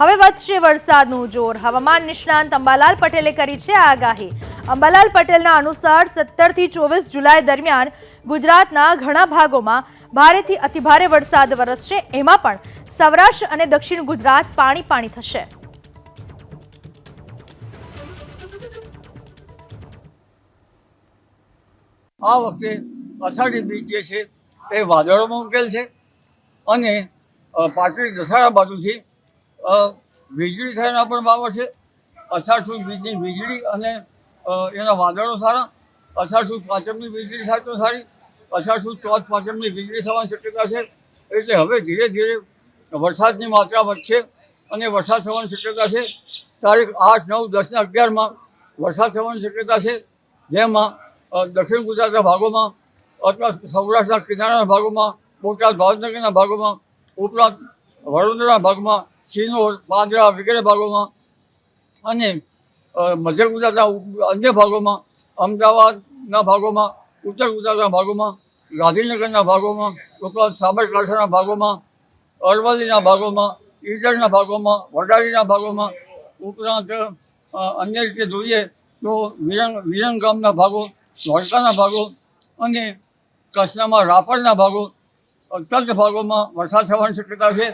હવે વધશે વરસાદનું જોર. હવામાન નિષ્ણાંત અંબાલાલ પટેલે કરી છે આગાહી. અંબાલાલ પટેલના અનુસાર સત્તરથી ચોવીસ જુલાઈ દરમિયાન ગુજરાતના ઘણા ભાગોમાં ભારેથી અતિભારે વરસાદ વરસશે. એમાં પણ સૌરાષ્ટ્ર અને દક્ષિણ ગુજરાત પાણી પાણી થશે. આ વખતે અષાઢી બીજ જે છે, એ વાદળોમાં ઉકેલ છે અને પાટડી દસાડા બાજુથી વીજળી થયાના પણ બાબત છે. અષાઢ સુદ બીજની વીજળી અને એના વાદળો સારા. અષાઢ સુદ પાંચમની વીજળી થાય તો સારી. સુદ ચોથ પાંચમની વીજળી થવાની શક્યતા છે. એટલે હવે ધીરે ધીરે વરસાદની માત્રા વધશે અને વરસાદ થવાની શક્યતા છે. તારીખ આઠ, નવ, દસ ને અગિયારમાં વરસાદ થવાની શક્યતા છે. જેમાં દક્ષિણ ગુજરાતના ભાગોમાં, અથવા સૌરાષ્ટ્રના કિનારાના ભાગોમાં, બોટાદ, ભાવનગરના ભાગોમાં, ઉપરાંત વડોદરાના ભાગમાં સિનોર પાદરા વગેરે ભાગોમાં અને મધ્ય ગુજરાતના અન્ય ભાગોમાં, અમદાવાદના ભાગોમાં, ઉત્તર ગુજરાતના ભાગોમાં, ગાંધીનગરના ભાગોમાં, ઉપરાંત સાબરકાંઠાના ભાગોમાં, અરવલ્લીના ભાગોમાં, ઈડરના ભાગોમાં, વડાલીના ભાગોમાં, ઉપરાંત અન્ય રીતે જોઈએ તો વિરંગ, વિરંગામના ભાગો, દ્વારકાના ભાગો અને કચ્છનામાં રાપરના ભાગો, અત્યંત ભાગોમાં વરસાદ થવાની શક્યતા છે.